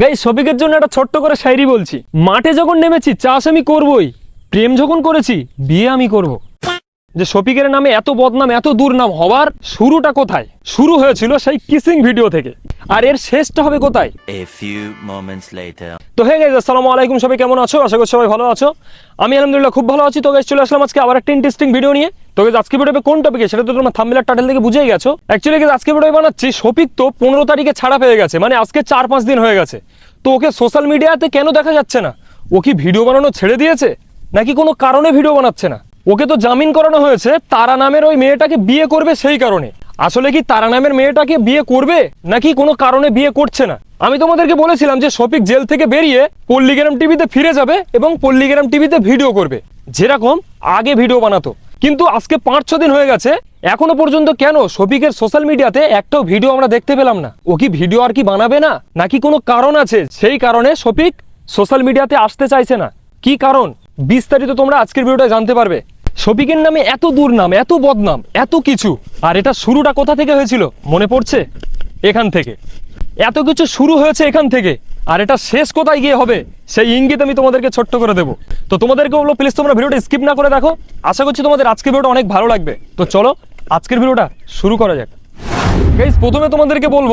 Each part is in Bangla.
গাই সবিকের জন্য একটা ছোট্ট করে শায়রি বলছি। মাঠে যখন নেমেছি চাষ আমি করবই। প্রেম যখন করেছি বিয়ে আমি করব। যে শফিকের নামে এত বদনাম এত দুর্নাম হওয়ার শুরুটা কোথায়? শুরু হয়েছিল সেই কিসিং ভিডিও থেকে। আর এর শেষটা হবে কোথায়. তো হে গাইজ আসসালামু আলাইকুম সবাই কেমন আছো? আশা করি সবাই ভালো আছো। আমি আলহামদুলিল্লাহ খুব ভালো আছি। তো গাইজ চলে আসলাম আজকে আবার একটা ইন্টারেস্টিং ভিডিও নিয়ে। তো আজকে ভিডিওতে কোন টপিকে সেটা তো তোমার থাম্বনেল টাটেল থেকে বুঝেই গেছো। অ্যাকচুয়ালি আজকে ভিডিও বানাচ্ছি শফিক তো পনেরো তারিখে ছাড়া পেয়ে গেছে। মানে আজকে চার পাঁচ দিন হয়ে গেছে। তো ওকে সোশ্যাল মিডিয়াতে কেন দেখা যাচ্ছে না? ও কি ভিডিও বানানো ছেড়ে দিয়েছে? নাকি কোনো কারণে ভিডিও বানাচ্ছে না? ওকে তো জামিন করানো হয়েছে, তারা নামের ওই মেয়েটাকে বিয়ে করবে সেই কারণে। আসলে কি তারা নামের মেয়েটাকে বিয়ে করবে? নাকি কোনো কারণে বিয়ে করছে না? আমি তোমাদেরকে বলেছিলাম যে শফিক জেল থেকে বেরিয়ে পল্লীগ্রাম টিভিতে ফিরে যাবে এবং পল্লীগ্রাম টিভিতে ভিডিও করবে। যেরকম আগে ভিডিও বানাতো। কিন্তু আজকে পাঁচ, ছ দিন হয়ে গেছে, এখনও পর্যন্ত কেন শফিকের সোশ্যাল মিডিয়াতে একটাও ভিডিও আমরা দেখতে পেলাম না? ও কি ভিডিও আর কি বানাবে না? নাকি কোনো কারণ আছে? সেই কারণে শফিক সোশ্যাল মিডিয়াতে আসতে চাইছে না। কি কারণ? বিস্তারিত তোমরা আজকের ভিডিওটা জানতে পারবে। শফিকের নামে এত দুর্নাম, এত বদনাম, এত কিছু, আর এটা শুরুটা কোথা থেকে হয়েছিল? মনে পড়ছে? এখান থেকে। এত কিছু শুরু হয়েছে এখান থেকে। আর এটা শেষ কোথায় গিয়ে হবে? সেই ইঙ্গিত আমি তোমাদেরকে ছোট্ট করে দেবো। তো তোমাদেরকে বলব প্লিজ তোমরা ভিডিওটা স্কিপ না করে দেখো। আশা করছি তোমাদের আজকের ভিডিওটা অনেক ভালো লাগবে। তো চলো, আজকের ভিডিওটা শুরু করা যাক। গাইজ প্রথমে তোমাদেরকে বলব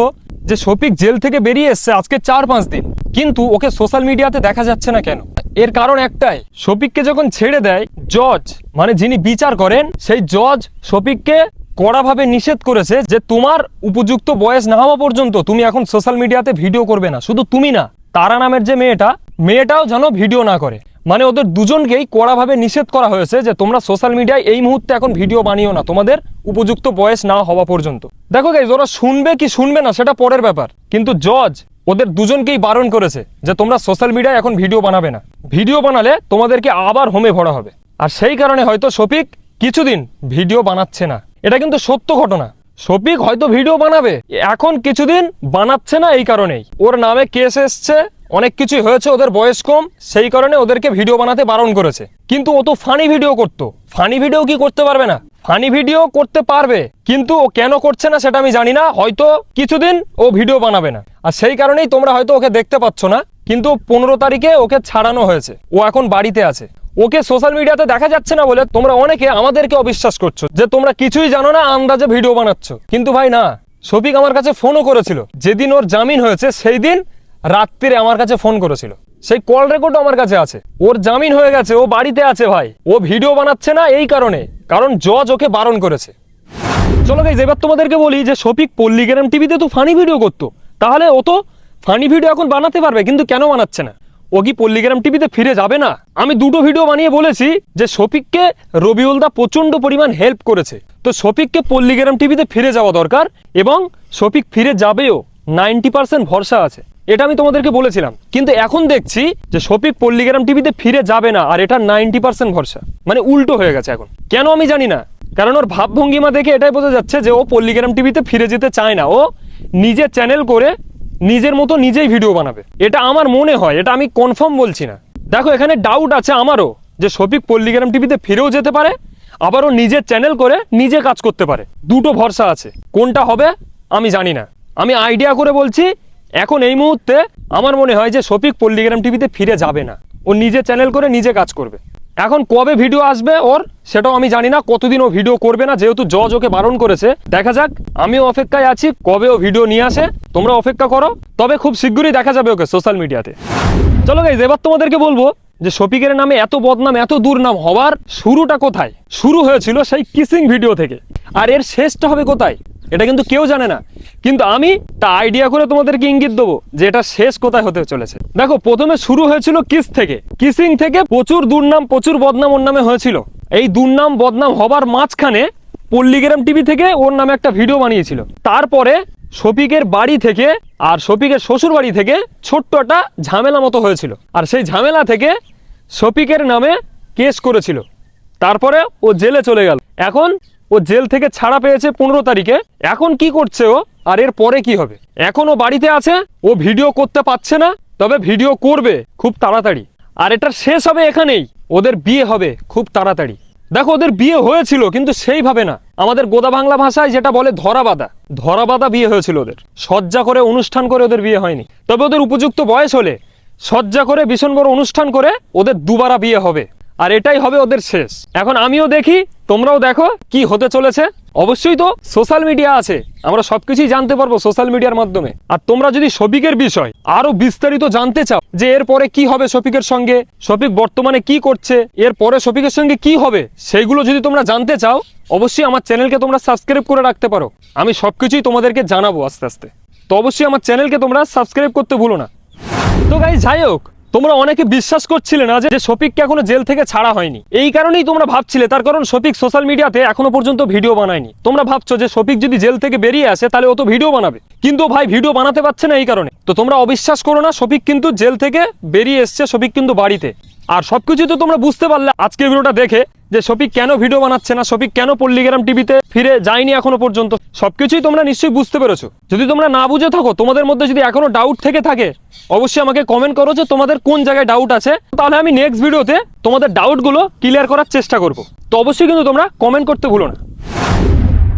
যে শফিক জেল থেকে বেরিয়ে এসছে আজকে চার পাঁচ দিন। কিন্তু ওকে সোশ্যাল মিডিয়াতে দেখা যাচ্ছে না কেন? এর কারণ একটাই, শফিককে যখন ছেড়ে দেয়, জজ মানে যিনি বিচার করেন, সেই জজ শফিককে কড়াভাবে নিষেধ করেছে যে তোমার উপযুক্ত বয়স না হওয়া পর্যন্ত তুমি এখন সোশ্যাল মিডিয়াতে ভিডিও করবে না। শুধু তুমি না, তারা নামের যে মেয়েটা, মেয়েটাও যেন ভিডিও না করে। মানে ওদের দুজনকেই কড়াভাবে নিষেধ করা হয়েছে যে তোমরা সোশ্যাল মিডিয়ায় এই মুহূর্তে এখন ভিডিও বানিও না, তোমাদের উপযুক্ত বয়স না হওয়া পর্যন্ত। দেখো গাইজ ওরা শুনবে কি শুনবে না, সেটা পরের ব্যাপার। কিন্তু জজ ওদের দুজনকেই বারণ করেছে যে তোমরা সোশ্যাল মিডিয়ায় এখন ভিডিও বানাবে না। ভিডিও বানালে তোমাদেরকে আবার হোমে ভরা হবে। আর সেই কারণে হয়তো শফিক কিছুদিন ভিডিও বানাচ্ছে না। এটা কিন্তু সত্য ঘটনা। শফিক হয়তো ভিডিও বানাবে, এখন কিছুদিন বানাচ্ছে না এই কারণেই। ওর নামে কেস এসছে, অনেক কিছুই হয়েছে, ওদের বয়স কম, সেই কারণে ওদেরকে ভিডিও বানাতে বারণ করেছে। কিন্তু ও তো ফানি ভিডিও করতো। ফানি ভিডিও কি করতে পারবে না? ফানি ভিডিও করতে পারবে, কিন্তু ও কেন করছে না সেটা আমি জানি না, হয়তো কিছুদিন ও ভিডিও বানাবে না। আর সেই কারণেই তোমরা হয়তো ওকে দেখতে পাচ্ছ না, কিন্তু পনেরো তারিখে ওকে ছাড়ানো হয়েছে। ও এখন বাড়িতে আছে। ওকে সোশ্যাল মিডিয়াতে দেখা যাচ্ছে না বলে তোমরা অনেকে আমাদেরকে অবিশ্বাস করছ, যে তোমরা কিছুই জানো না, আন্দাজে ভিডিও বানাচ্ছ। কিন্তু ভাই না, শফিক আমার কাছে ফোনও করেছিল। যেদিন ওর জামিন হয়েছে সেই দিন রাত্রিরে আমার কাছে ফোন করেছিল। সেই কল রেকর্ডও আমার কাছে আছে। ওর জামিন হয়ে গেছে, ও বাড়িতে আছে ভাই। ও ভিডিও বানাচ্ছে না এই কারণে, কারণ জজ ওকে বারণ করেছে। চলো গাইজ এবার তোমাদেরকে বলি যে শফিক পল্লীগ্রাম টিভিতে তো ফানি ভিডিও করতো। তাহলে ও তো ফানি ভিডিও এখন বানাতে পারবে, কিন্তু কেন বানাচ্ছে না? ও কি পল্লীগ্রাম টিভিতে ফিরে যাবে না? আমি দুটো ভিডিও বানিয়ে বলেছি যে শফিককে রবিউলদা প্রচণ্ড পরিমাণ হেল্প করেছে। তো শফিককে পল্লীগ্রাম টিভিতে ফিরে যাওয়া দরকার এবং শফিক ফিরে যাবেও নাইনটি পার্সেন্ট ভরসা আছে। এটা আমি তোমাদেরকে বলেছিলাম। কিন্তু এখন দেখছি যে শফিক পল্লীগ্রাম টিভিতে ফিরে যাবে না আর এটা নাইনটি পার্সেন্ট ভরসা। মানে উল্টো হয়ে গেছে এখন। কেন আমি জানি না। কারণ ওর ভাবভঙ্গিমা দেখে এটাই বোঝা যাচ্ছে যে ও পল্লীগ্রাম টিভিতে ফিরে যেতে চায় না। ও নিজে চ্যানেল করে নিজের মতো নিজেই ভিডিও বানাবে। এটা আমার মনে হয়, এটা আমি কনফার্ম বলছি না। দেখো, এখানে ডাউট আছে আমারও যে শফিক পল্লীগ্রাম টিভিতে ফিরেও যেতে পারে, আবারও নিজের চ্যানেল করে নিজে কাজ করতে পারে। দুটো ভরসা আছে, কোনটা হবে আমি জানি না। আমি আইডিয়া করে বলছি, এখন এই মুহূর্তে আমার মনে হয় যে শফিক পল্লীগ্রাম টিভিতে ফিরে যাবে না। ও নিজে চ্যানেল করে নিজে কাজ করবে। এখন কবে ভিডিও আসবে ওর, সেটাও আমি জানি না, কতদিন ও ভিডিও করবে না, যেহেতু জজ ওকে বারণ করেছে। দেখা যাক, আমিও অপেক্ষায় আছি, কবে ও ভিডিও নিয়ে আসে, তোমরা অপেক্ষা করো। তবে খুব শীঘ্রই দেখা যাবে ওকে সোশ্যাল মিডিয়াতে চলো গাইজ এবার তোমাদেরকে বলব যে শফিকের নামে এত বদনাম, এত দুর্নাম হওয়ার শুরুটা কোথায়? শুরু হয়েছিল সেই কিসিং ভিডিও থেকে। আর এর শেষটা হবে কোথায়? এটা কিন্তু কেউ জানে না। কিন্তু আমি তা আইডিয়া করে তোমাদেরকে ইঙ্গিত দেবো যে এটা শেষ কোথায় হতে চলেছে। দেখো, প্রথমে শুরু হয়েছিল কিস থেকে। কিসিং থেকে প্রচুর দুর্নাম, প্রচুর বদনাম ওর নামে হয়েছিল। এই দুর্নাম, বদনাম হবার মাঝখানে পল্লীগ্রাম টিভি থেকে ওর নামে একটা ভিডিও বানিয়েছিল। তারপরে শফিকের বাড়ি থেকে আর শফিকের শ্বশুর বাড়ি থেকে ছোট্ট একটা ঝামেলা মতো হয়েছিল। আর সেই ঝামেলা থেকে শফিকের নামে কেস করেছিল। তারপরে ও জেলে চলে গেল। এখন ও জেল থেকে ছাড়া পেয়েছে পনেরো তারিখে। এখন কি করছে ও? আর এর পরে কি হবে? এখন ও বাড়িতে আছে, ও ভিডিও করতে পারছে না, তবে ভিডিও করবে খুব তাড়াতাড়ি। আর এটা শেষ হবে এখানেই। ওদের বিয়ে হবে খুব তাড়াতাড়ি। দেখো, ওদের বিয়ে হয়েছিল, কিন্তু সেইভাবে না। আমাদের গোদা বাংলা ভাষায় যেটা বলে ধরাবাদা। ধরাবাদা বিয়ে হয়েছিল ওদের। সজ্জা করে অনুষ্ঠান করে ওদের বিয়ে হয়নি। তবে ওদের উপযুক্ত বয়স হলে সজ্জা করে ভীষণ বড় অনুষ্ঠান করে ওদের দুবারা বিয়ে হবে। আর এটাই হবে ওদের শেষ। এখন আমিও দেখি তোমরাও দেখো কি হতে চলেছে। অবশ্যই তো সোশ্যাল মিডিয়া আছে। আমরা সবকিছুই জানতে পারব সোশ্যাল মিডিয়ার মাধ্যমে। আর তোমরা যদি শফিকের বিষয় আরও বিস্তারিত জানতে চাও যে এর পরে কি হবে শফিকের সঙ্গে, শফিক বর্তমানে কি করছে, এর পরে শফিকের সঙ্গে কি হবে, সেইগুলো যদি তোমরা জানতে চাও, অবশ্যই আমার চ্যানেলকে তোমরা সাবস্ক্রাইব করে রাখতে পারো। আমি সবকিছুই তোমাদেরকে জানাব আস্তে আস্তে। তো অবশ্যই আমার চ্যানেলকে তোমরা সাবস্ক্রাইব করতে ভুলো না। তো গাই যাই হোক তোমরা অনেকে বিশ্বাস করছিলে না যে শফিককে এখনও জেল থেকে ছাড়া হয়নি। এই কারণেই তোমরা ভাবছিলে, তার কারণ শফিক সোশ্যাল মিডিয়াতে এখনও পর্যন্ত ভিডিও বানায়নি। তোমরা ভাবছ যে শফিক যদি জেল থেকে বেরিয়ে আসে, তাহলে ও তো ভিডিও বানাবে। কিন্তু ভাই, ভিডিও বানাতে পারছে না এই কারণে। তো তোমরা অবিশ্বাস করো না, শফিক কিন্তু জেল থেকে বেরিয়ে এসছে, শফিক কিন্তু বাড়িতে। আর সবকিছু তো তোমরা বুঝতে পারলে, আজকের ভিডিওটা দেখে যে শফিক কেন ভিডিও বানাচ্ছে না, শফিক কেন পল্লিগ্রাম টিভিতে ফিরে যায়নি এখনও পর্যন্ত। সবকিছুই তোমরা নিশ্চয়ই বুঝতে পেরেছ। যদি তোমরা না বুঝে থাকো, তোমাদের মধ্যে যদি এখনও ডাউট থেকে থাকে, অবশ্যই আমাকে কমেন্ট করো যে তোমাদের কোন জায়গায় ডাউট আছে। তাহলে আমি নেক্সট ভিডিওতে তোমাদের ডাউটগুলো ক্লিয়ার করার চেষ্টা করব। তো অবশ্যই কিন্তু তোমরা কমেন্ট করতে ভুলো না।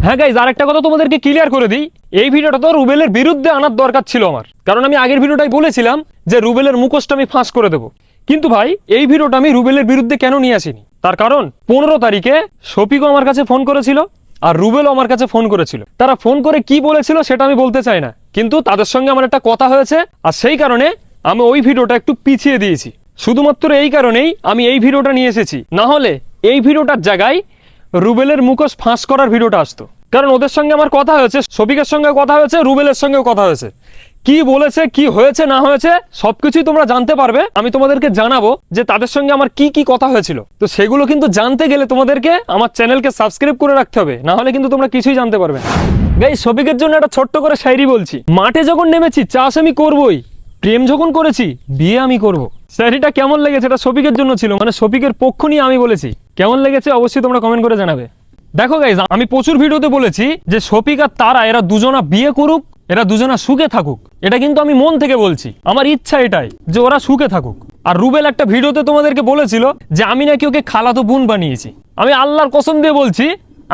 হ্যাঁ গাইজ আর একটা কথা তোমাদেরকে ক্লিয়ার করে দিই। এই ভিডিওটা তো রুবেলের বিরুদ্ধে আনার দরকার ছিল আমার। কারণ আমি আগের ভিডিওটাই বলেছিলাম যে রুবেলের মুখোশটা আমি ফাঁস করে দেবো। কিন্তু ভাই, এই ভিডিওটা আমি রুবেলের বিরুদ্ধে কেন নিয়ে আসিনি? তার কারণ পনেরো তারিখে শফিকও আমার কাছে ফোন করেছিল। আর রুবেল আমার কাছে ফোন করেছিল। তারা ফোন করে কি বলেছিল সেটা আমি বলতে চাই না। কিন্তু তাদের সঙ্গে আমার একটা কথা হয়েছে, আর সেই কারণে আমি ওই ভিডিওটা একটু পিছিয়ে দিয়েছি। শুধুমাত্র এই কারণেই আমি এই ভিডিওটা নিয়ে এসেছি। না হলে এই ভিডিওটার জায়গায় রুবেলের মুখোশ ফাঁস করার ভিডিওটা আসতো। কারণ ওদের সঙ্গে আমার কথা হয়েছে, শফিকের সঙ্গে কথা হয়েছে, রুবেলের সঙ্গেও কথা হয়েছে। কি বলেছে, কি হয়েছে, না হয়েছে, সবকিছুই তোমরা জানতে পারবে। আমি তোমাদেরকে জানাব যে তাদের সঙ্গে আমার কি কি কথা হয়েছিল। তো সেগুলো কিন্তু জানতে গেলে তোমাদেরকে আমার চ্যানেলকে সাবস্ক্রাইব করে রাখতে হবে, না হলে কিন্তু তোমরা কিছুই জানতে পারবে গাই শফিকের জন্য একটা ছোট্ট করে শায়রি বলছি। মাঠে যখন নেমেছি, চাষ আমি করবই। প্রেম যখন করেছি, বিয়ে আমি করব। শায়রিটা কেমন লেগেছে এটা শফিকের জন্য ছিল মানে শফিকের পক্ষ নিয়ে আমি বলেছি। কেমন লেগেছে অবশ্যই তোমরা কমেন্ট করে জানাবে। দেখো গাইজ আমি প্রচুর ভিডিওতে বলেছি যে শফিক আর তারা, এরা দুজনা বিয়ে করুক এরা দুজনা সুখে থাকুক। এটা কিন্তু আমি মন থেকে বলছি। আমার ইচ্ছা এটাই যে ওরা সুখে থাকুক। আর রুবেল একটা ভিডিওতে তোমাদেরকে বলেছিল যে আমি নাকি ওকে খালাতো বোন বানিয়েছি। আমি আল্লাহর কসম দিয়ে বলছি,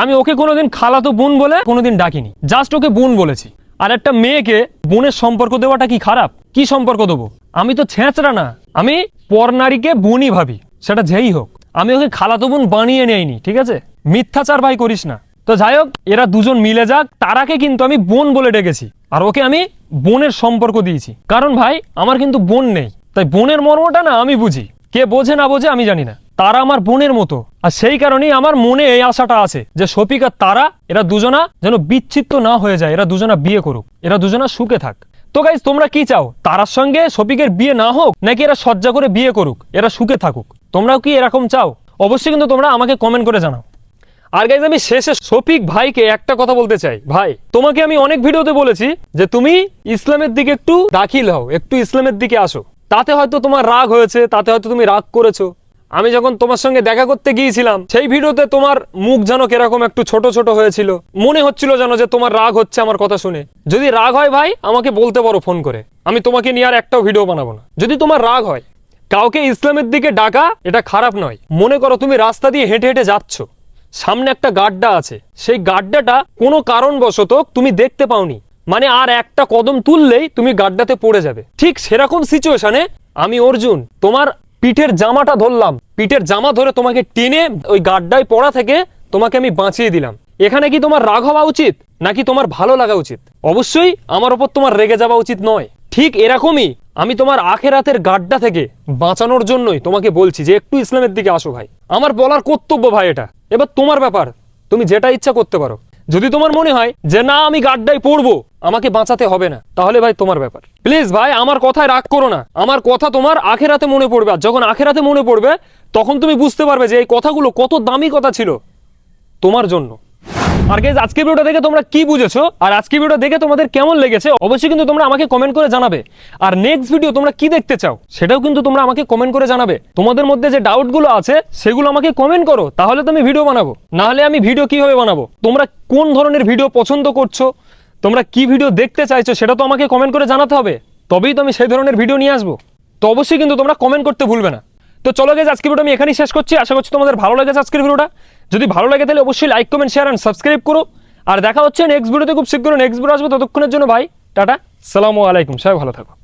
আমি ওকে কোনোদিন খালাতো বোন বলে কোনোদিন ডাকিনি। জাস্ট ওকে বোন বলেছি। আর একটা মেয়েকে বোনের সম্পর্ক দেওয়াটা কি খারাপ? কি সম্পর্ক দেবো? আমি তো ছেঁচড়া না। আমি পর নারীকে বোনই ভাবি, সেটা যেই হোক। আমি ওকে খালাতো বোন বানিয়ে নেয়নি ঠিক আছে? মিথ্যাচার ভাই করিস না। তো যাই হোক, এরা দুজন মিলে যাক, তারাকে কিন্তু আমি বোন বলে ডেকেছি। আর ওকে আমি বোনের সম্পর্ক দিয়েছি। কারণ ভাই, আমার কিন্তু বোন নেই। তাই বোনের মর্মটা না আমি বুঝি। কে বোঝে না বোঝে আমি জানি না। তারা আমার বোনের মতো। আর সেই কারণেই আমার মনে এই আশাটা আছে যে শফিক আর তারা, এরা দুজনা যেন বিচ্ছিত্ত না হয়ে যায়। এরা দুজনা বিয়ে করুক। এরা দুজনা সুখে থাক। তো গাইজ তোমরা কি চাও? তারার সঙ্গে শফিকের বিয়ে না হোক, নাকি এরা সজ্জা করে বিয়ে করুক? এরা সুখে থাকুক। তোমরাও কি এরকম চাও? অবশ্যই কিন্তু তোমরা আমাকে কমেন্ট করে জানাও। আর গাইজ আমি শেষে শফিক ভাইকে একটা কথা বলতে চাই। ভাই, তোমাকে আমি অনেক ভিডিওতে বলেছি যে তুমি ইসলামের দিকে একটু দাখিল হও, একটু ইসলামের দিকে আসো। তাতে হয়তো তোমার রাগ হয়েছে, তাতে হয়তো তুমি রাগ করেছ। আমি যখন তোমার সঙ্গে দেখা করতে গিয়েছিলাম, সেই ভিডিওতে তোমার মুখ যেন কীরকম একটু ছোট ছোট হয়েছিল। মনে হচ্ছিল যেন যে তোমার রাগ হচ্ছে আমার কথা শুনে। যদি রাগ হয় ভাই, আমাকে বলতে পারো ফোন করে। আমি তোমাকে নিয়ে আর একটাও ভিডিও বানাবো না। যদি তোমার রাগ হয়, কাউকে ইসলামের দিকে ডাকা, এটা খারাপ নয়। মনে করো তুমি রাস্তা দিয়ে হেঁটে হেঁটে যাচ্ছ। সামনে একটা গাড্ডা আছে। সেই গাড্ডাটা কোনো কারণবশত তুমি দেখতে পাওনি। মানে আর একটা কদম তুললেই তুমি গাড্ডাতে পড়ে যাবে। ঠিক সেরকম সিচুয়েশনে আমি অর্জুন, তোমার পিঠের জামাটা ধরলাম। পিঠের জামা ধরে তোমাকে টেনে ওই গাড্ডায় পড়া থেকে তোমাকে আমি বাঁচিয়ে দিলাম। এখানে কি তোমার রাগ হওয়া উচিত, নাকি তোমার ভালো লাগা উচিত? অবশ্যই আমার ওপর তোমার রেগে যাওয়া উচিত নয়। ঠিক এরকমই আমি তোমার আখেরাতের গাড্ডা থেকে বাঁচানোর জন্যই তোমাকে বলছি যে একটু ইসলামের দিকে আসো ভাই। আমার বলার কর্তব্য ভাই এটা। এবার তোমার ব্যাপার, তুমি যেটা ইচ্ছা করতে পারো। যদি তোমার মনে হয় যে না, আমি গাড্ডায় পড়ব, আমাকে বাঁচাতে হবে না, তাহলে ভাই তোমার ব্যাপার। প্লিজ ভাই, আমার কথায় রাগ করো না। আমার কথা তোমার আখেরাতে মনে পড়বে, আর যখন আখেরাতে মনে পড়বে, তখন তুমি বুঝতে পারবে যে এই কথাগুলো কত দামি কথা ছিল তোমার জন্য। আর গাইজ আজকে ভিডিওটা দেখে তোমরা কি বুঝেছ? আর আজকে ভিডিও দেখে তোমাদের কেমন লেগেছে? অবশ্যই কিন্তু তোমরা আমাকে কমেন্ট করে জানাবে। আর নেক্সট ভিডিও তোমরা কি দেখতে চাও, সেটাও কিন্তু তোমরা আমাকে কমেন্ট করে জানাবে। তোমাদের মধ্যে যে ডাউটগুলো আছে, সেগুলো আমাকে কমেন্ট করো, তাহলে তো আমি ভিডিও বানাবো। না হলে আমি ভিডিও কীভাবে বানাবো? তোমরা কোন ধরনের ভিডিও পছন্দ করছ? তোমরা কি ভিডিও দেখতে চাইছো, সেটা তো আমাকে কমেন্ট করে জানাতে হবে। তবেই তো আমি সেই ধরনের ভিডিও নিয়ে আসব। তো অবশ্যই কিন্তু তোমরা কমেন্ট করতে ভুলবে না। তো চলো গেছে আজকে ভিডিও আমি এখানেই শেষ করছি। আশা করছি তোমাদের ভালো লেগেছে আজকের ভিডিওটা যদি ভালো লাগে তাহলে অবশ্যই like comment share and subscribe করো। আর দেখা হচ্ছে নেক্সট ভিডিওতে খুব শীঘ্র নেক্সট ভিডিও আসবে ততক্ষণের জন্য ভাই, টাটা। সালামু আলাইকুম, সবাই ভালো থাকো।